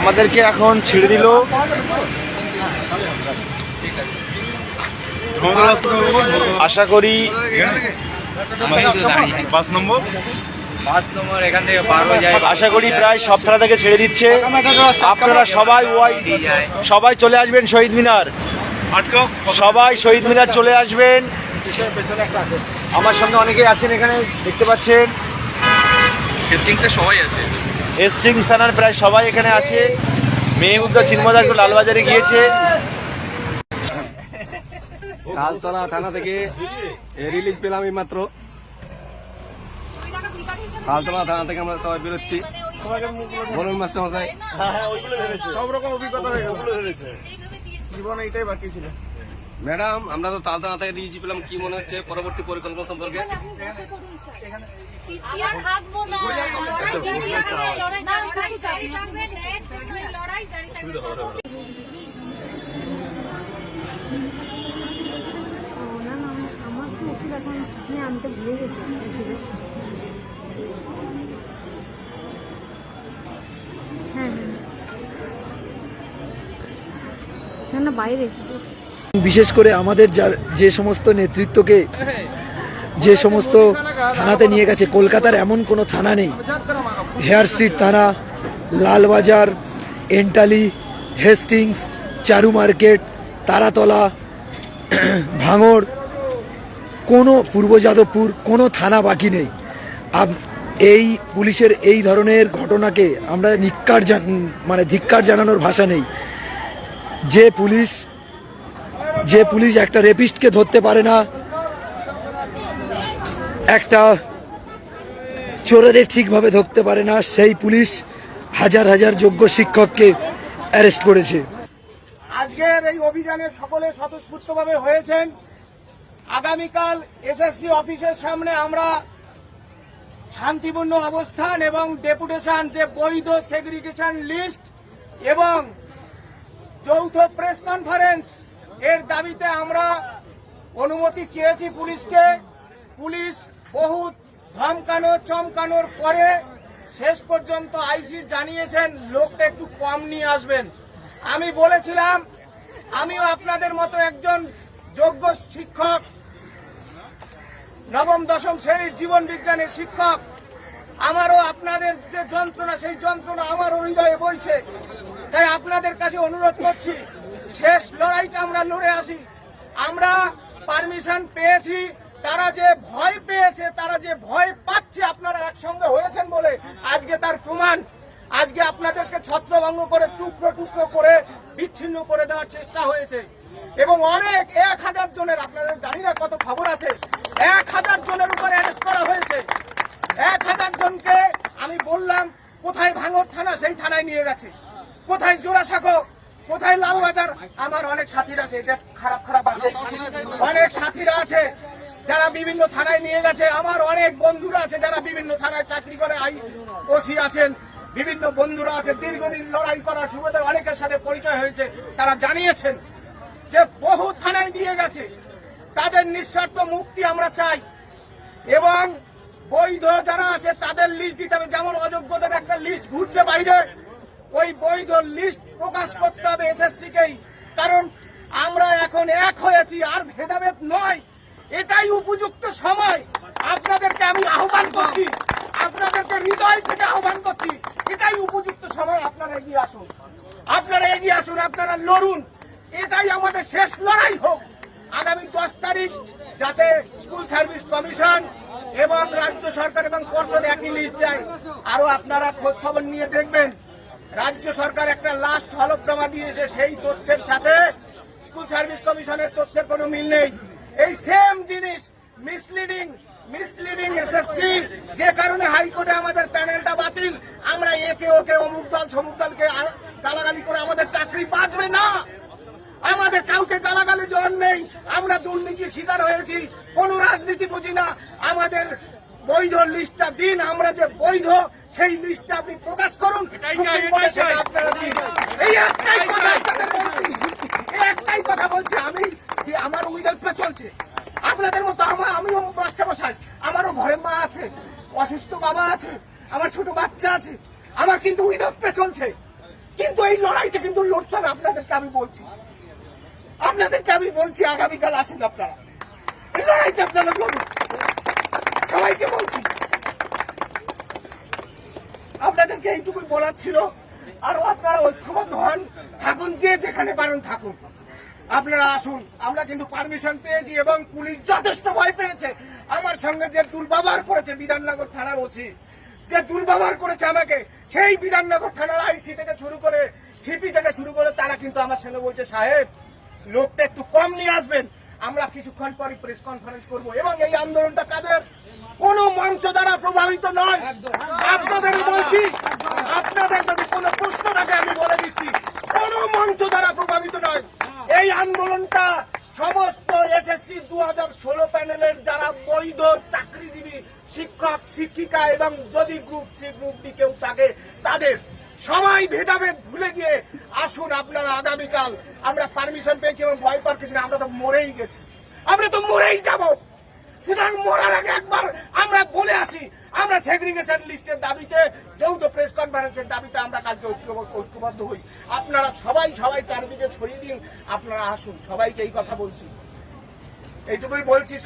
আমাদেরকে এখন ছেড়ে দিল। আশা করি পাঁচ নম্বর? পাঁচ নম্বর এখান থেকে পার যায়। আশা করি প্রায় সব থানা থেকে ছেড়ে দিচ্ছে। আপনারা সবাই ওয়াই সবাই চলে আসবেন শহীদ মিনার। সবাই শহীদ মিনার চলে আসবেন। আমার সঙ্গে অনেকেই আছেন এখানে দেখতে পাচ্ছেন। সবাই আছে। হেস্টিংস থানার প্রায় সবাই এখানে আছে। মেহবুবদা চিন্মদার লালবাজারে গিয়েছে। তালতলা থানা থেকে রিলিজ পেলাম এই মাত্র তালতলা থানা থেকে আমরা সবাই বেরোচ্ছি। বলুন মাস্টার মশাই। সব রকম অভিজ্ঞতা হয়ে জীবনে এটাই বাকি ছিল। ম্যাডাম আমরা তো তালতলা থেকে রিলিজ পেলাম কি মনে হচ্ছে পরবর্তী পরিকল্পনা সম্পর্কে? আনতে ভুলে গেছি হ্যাঁ হ্যাঁ। না না বাইরে। বিশেষ করে আমাদের যার যে সমস্ত নেতৃত্বকে যে সমস্ত থানাতে নিয়ে গেছে, কলকাতার এমন কোনো থানা নেই। হেয়ার স্ট্রিট থানা, লালবাজার, এন্টালি, হেস্টিংস, চারু মার্কেট, তারাতলা, ভাঙড়, কোনো পূর্ব যাদবপুর কোনো থানা বাকি নেই। এই পুলিশের এই ধরনের ঘটনাকে আমরা নিক্কার জান- মানে ধিক্কার জানানোর ভাষা নেই। যে পুলিশ যে পুলিশ একটা রেপিস্টকে ধরতে পারে না, একটা চোরেদের ঠিকভাবে ধরতে পারে না, সেই পুলিশ হাজার হাজার যোগ্য শিক্ষককে অ্যারেস্ট করেছে। আজকের এই অভিযানে সকলে স্বতঃস্ফূর্তভাবে হয়েছেন। আগামীকাল এসএসসি অফিসের সামনে আমরা শান্তিপূর্ণ অবস্থান এবং ডেপুটেশন, যে বৈধ সেগ্রিগেশন লিস্ট এবং যৌথ প্রেস কনফারেন্স এর দাবিতে আমরা অনুমতি চেয়েছি পুলিশকে। পুলিশ বহু ধমকানো, চমকানোর পরে শেষ পর্যন্ত আইসি জানিয়েছেন, লোকটা একটু কম নিয়ে আসবেন। আমি বলেছিলাম, আমিও আপনাদের মতো একজন যোগ্য শিক্ষক, নবম, দশম শ্রেণির জীবন বিজ্ঞানের শিক্ষক। আমারও আপনাদের যে যন্ত্রণা, সেই যন্ত্রণা আমারও হৃদয়ে বইছে। তাই আপনাদের কাছে অনুরোধ করছি শেষ লড়াইটা আমরা লড়ে আসি। আমরা পারমিশন পেয়েছি, তারা যে ভয় পেয়েছে, তারা যে ভয় পাচ্ছে, আপনারা একসঙ্গে হয়েছেন বলে আজকে তার প্রমাণ। আজকে আপনাদেরকে ছত্রভঙ্গ করে টুকরো টুকরো করে বিচ্ছিন্ন করে দেওয়ার চেষ্টা হয়েছে। এবং অনেক, এক হাজার জনের, আপনাদের জানি না কত খবর আছে, এক হাজার জনের উপরে অ্যারেস্ট করা হয়েছে। এক হাজার জনকে, আমি বললাম, কোথায় ভাঙর থানা, সেই থানায় নিয়ে গেছে। কোথায় জোড়াসাঁকো? কোথায় লালবাজার? আমার অনেক সাথীরা আছে, এটা খারাপ খারাপ আছে। অনেক সাথীরা আছে যারা বিভিন্ন থানায় নিয়ে গেছে। আমার অনেক বন্ধুরা আছে যারা বিভিন্ন থানায় চাকরি করে। আই ওসি আছেন, বিভিন্ন বন্ধুরা আছে। দীর্ঘদিন লড়াই করার সুবাদে অনেকের সাথে পরিচয় হয়েছে। তারা জানিয়েছেন যে বহু থানায় নিয়ে গেছে। তাদের নিঃস্বার্থ মুক্তি আমরা চাই। এবং বৈধ যারা আছে, তাদের লিস্ট দিতে হবে। যেমন অযোগ্যদের একটা লিস্ট ঘুরছে বাইরে। ওই বৈধ লিস্ট প্রকাশ করতে হবে এসএসসি কেই কারণ আমরা এখন এক হয়েছি, আর ভেদাভেদ নয়। এটাই উপযুক্ত সময়। আপনাদেরকে আমি আহ্বান করছি। আপনাদেরকে হৃদয় থেকে আহ্বান করছি। এটাই উপযুক্ত সময়। আপনারা এগিয়ে আসুন। আপনারা এগিয়ে আসুন, আপনারা লড়ুন। এটাই আমাদের শেষ লড়াই হোক। আগামী দশ তারিখ যাতে স্কুল সার্ভিস কমিশন এবং রাজ্য সরকার এবং পর্ষদ একই লিস্ট যায় আরও আপনারা খোঁজ খবর নিয়ে দেখবেন। রাজ্য সরকার একটা লাস্ট হলফনামা দিয়েছে, সেই তথ্যের সাথে স্কুল সার্ভিস কমিশনের তথ্যের কোনো মিল নেই। এই সেম জিনিস মিসলিডিং মিসলিডিং এসএসসি যে কারণে হাইকোর্টে আমাদের প্যানেলটা বাতিল, আমরা একে ওকে অমুক দল, সমুক দলকে গালাগালি করে আমাদের চাকরি বাঁচবে না। আমাদের কাউকে গালাগালি জন নেই, আমরা দুর্নীতির শিকার হয়েছি, কোন রাজনীতি বুঝি না। আমাদের বৈধ লিস্টটা দিন, আমরা যে বৈধ সেই লিস্টটা আপনি প্রকাশ করুন। আপনারা এই একটাই কথা আপনাদের বলছি। এই একটাই কথা বলছি আমি যে আমার উইদাউট পে চলছে। আপনাদের মতো আমার আমিও মাস্টার মশাই আমারও ঘরে মা আছে অসুস্থ বাবা আছে আমার ছোট বাচ্চা আছে। আমার কিন্তু উইদাউট পে চলছে। কিন্তু এই লড়াইটা কিন্তু লড়তে হবে আপনাদেরকে আমি বলছি। আপনাদেরকে আমি বলছি আগামীকাল আসুন আপনারা। এই লড়াইতে আপনারা লড়ুন। সবাইকে বলছি। আপনাদেরকে এইটুকুই বলার ছিল। আর আপনারা ঐক্যবদ্ধ হন, থাকুন, যে যেখানে পারেন থাকুন আপনারা আসুন, আমরা কিন্তু পারমিশন পেয়েছি এবং পুলিশ যথেষ্ট ভয় পেয়েছে। আমার সঙ্গে যে দুর্ব্যবহার করেছে বিধাননগর থানার ওসি, যে দুর্ব্যবহার করেছে আমাকে, সেই বিধাননগর থানার আইসি থেকে শুরু করে সিপি থেকে শুরু করে তারা কিন্তু আমার সঙ্গে বলছে, সাহেব, লোকটা একটু কম নিয়ে আসবেন। আমরা কিছুক্ষণ পরে প্রেস কনফারেন্স করব এবং এই আন্দোলনটা কাদের? কোন মঞ্চ দ্বারা প্রভাবিত নয়। আপনাদের বলছি, আপনাদের যদি কোনো প্রশ্ন থাকে, আমি বলে দিচ্ছি, কোন মঞ্চ দ্বারা প্রভাবিত নয়। এই আন্দোলনটা সমস্ত এস এসএসসি দু হাজার ষোলো প্যানেলের যারা বৈধ চাকরিজীবী শিক্ষক, শিক্ষিকা এবং যদি গ্রুপ সি গ্রুপ ডি কেউ থাকে, তাদের সবাই ভেদাভেদ ভুলে গিয়ে আসুন আপনারা আগামীকাল। আমরা পারমিশন পেয়েছি এবং ভয় পার কিছু আমরা তো মরেই গেছি। আমরা তো মরেই যাব। সুতরাং মরার আগে একবার আমরা বলে আসি, আমরা সেগ্রিগেশন লিস্টের দাবিতে, যৌথ প্রেস কনফারেন্সের দাবিতে আমরা কালকে ঐক্য- ঐক্যবদ্ধ হই। আপনারা সবাই সবাই চারিদিকে ছড়িয়ে দিন, আপনারা আসুন, সবাইকে এই কথা বলছি। এইটুকুই বলছি